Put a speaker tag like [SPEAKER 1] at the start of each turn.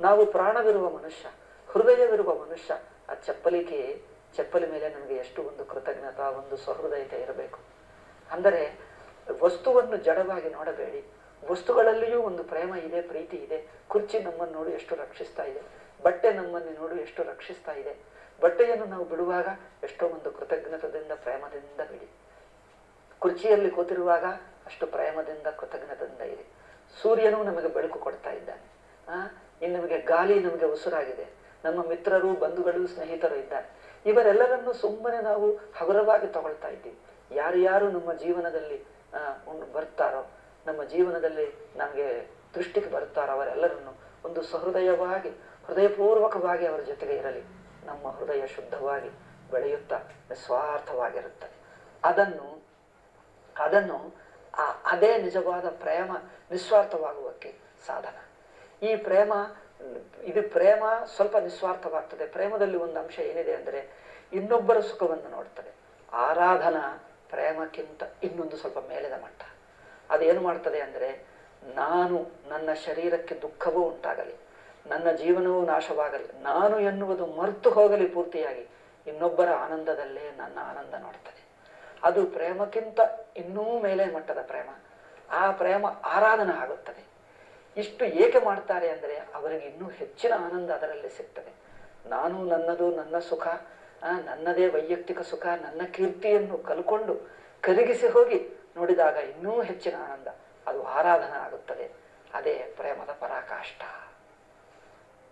[SPEAKER 1] ನಾವು ಪ್ರಾಣವಿರುವ ಮನುಷ್ಯ, ಹೃದಯವಿರುವ ಮನುಷ್ಯ, ಆ ಚಪ್ಪಲಿಕೆ, ಚಪ್ಪಲಿ ಮೇಲೆ ನಮಗೆ ಎಷ್ಟು ಒಂದು ಕೃತಜ್ಞತಾ, ಒಂದು ಸಹೃದಯತೆ ಇರಬೇಕು. ಅಂದರೆ ವಸ್ತುವನ್ನು ಜಡವಾಗಿ ನೋಡಬೇಡಿ. ವಸ್ತುಗಳಲ್ಲಿಯೂ ಒಂದು ಪ್ರೇಮ ಇದೆ, ಪ್ರೀತಿ ಇದೆ. ಕುರ್ಚಿ ನಮ್ಮನ್ನು ನೋಡಿ ಎಷ್ಟು ರಕ್ಷಿಸ್ತಾ ಇದೆ. ಬಟ್ಟೆ ನಮ್ಮನ್ನು ನೋಡಿ ಎಷ್ಟು ರಕ್ಷಿಸ್ತಾ ಇದೆ. ಬಟ್ಟೆಯನ್ನು ನಾವು ಬಿಡುವಾಗ ಎಷ್ಟೋ ಒಂದು ಕೃತಜ್ಞತದಿಂದ, ಪ್ರೇಮದಿಂದ ಬಿಡಿ. ಕುರ್ಚಿಯಲ್ಲಿ ಕೂತಿರುವಾಗ ಅಷ್ಟು ಪ್ರೇಮದಿಂದ ಕೃತಜ್ಞತೆಯಿಂದ ಇರಿ. ಸೂರ್ಯನೂ ನಮಗೆ ಬೆಳಕು ಕೊಡ್ತಾ ಇದ್ದಾನೆ. ಆ ಇನ್ನು ನಮಗೆ ಗಾಳಿ ನಮಗೆ ಉಸಿರಾಗಿದೆ. ನಮ್ಮ ಮಿತ್ರರು, ಬಂಧುಗಳು, ಸ್ನೇಹಿತರು ಇದ್ದಾರೆ. ಇವರೆಲ್ಲರನ್ನು ಸುಮ್ಮನೆ ನಾವು ಹಗುರವಾಗಿ ತಗೊಳ್ತಾ ಇದ್ದೀವಿ. ಯಾರು ಯಾರು ನಮ್ಮ ಜೀವನದಲ್ಲಿ ಬರ್ತಾರೋ, ನಮ್ಮ ಜೀವನದಲ್ಲಿ ನಮಗೆ ದೃಷ್ಟಿಗೆ ಬರ್ತಾರೋ ಅವರೆಲ್ಲರನ್ನು ಒಂದು ಸಹೃದಯವಾಗಿ, ಹೃದಯಪೂರ್ವಕವಾಗಿ ಅವರ ಜೊತೆಗೆ ಇರಲಿ. ನಮ್ಮ ಹೃದಯ ಶುದ್ಧವಾಗಿ ಬೆಳೆಯುತ್ತಾ ನಿಸ್ವಾರ್ಥವಾಗಿರುತ್ತದೆ. ಅದನ್ನು ಅದನ್ನು ಅದೇ ನಿಜವಾದ ಪ್ರೇಮ ನಿಸ್ವಾರ್ಥವಾಗುವಕ್ಕೆ ಸಾಧನ. ಈ ಪ್ರೇಮ, ಇದು ಪ್ರೇಮ ಸ್ವಲ್ಪ ನಿಸ್ವಾರ್ಥವಾಗ್ತದೆ. ಪ್ರೇಮದಲ್ಲಿ ಒಂದು ಅಂಶ ಏನಿದೆ ಅಂದರೆ ಇನ್ನೊಬ್ಬರ ಸುಖವನ್ನು ನೋಡ್ತದೆ. ಆರಾಧನಾ ಪ್ರೇಮಕ್ಕಿಂತ ಇನ್ನೊಂದು ಸ್ವಲ್ಪ ಮೇಲಿನ ಮಟ್ಟ. ಅದೇನು ಮಾಡ್ತದೆ ಅಂದರೆ ನಾನು ನನ್ನ ಶರೀರಕ್ಕೆ ದುಃಖವೂ ಉಂಟಾಗಲಿ, ನನ್ನ ಜೀವನವೂ ನಾಶವಾಗಲಿ, ನಾನು ಎನ್ನುವುದು ಮರೆತು ಹೋಗಲಿ ಪೂರ್ತಿಯಾಗಿ ಇನ್ನೊಬ್ಬರ ಆನಂದದಲ್ಲೇ ನನ್ನ ಆನಂದ ನೋಡ್ತದೆ. ಅದು ಪ್ರೇಮಕ್ಕಿಂತ ಇನ್ನೂ ಮೇಲೆ ಮಟ್ಟದ ಪ್ರೇಮ. ಆ ಪ್ರೇಮ ಆರಾಧನೆ ಆಗುತ್ತದೆ. ಇಷ್ಟು ಏಕೆ ಮಾಡ್ತಾರೆ ಅಂದರೆ ಅವರಿಗೆ ಇನ್ನೂ ಹೆಚ್ಚಿನ ಆನಂದ ಅದರಲ್ಲಿ ಸಿಗ್ತದೆ. ನಾನು ನನ್ನದು, ನನ್ನ ಸುಖ ನನ್ನದೇ ವೈಯಕ್ತಿಕ ಸುಖ, ನನ್ನ ಕೀರ್ತಿಯನ್ನು ಕಲ್ಕೊಂಡು ಕರಗಿಸಿ ಹೋಗಿ ನೋಡಿದಾಗ ಇನ್ನೂ ಹೆಚ್ಚಿನ ಆನಂದ, ಅದು ಆರಾಧನೆ ಆಗುತ್ತದೆ. ಅದೇ ಪ್ರೇಮದ ಪರಾಕಾಷ್ಠ.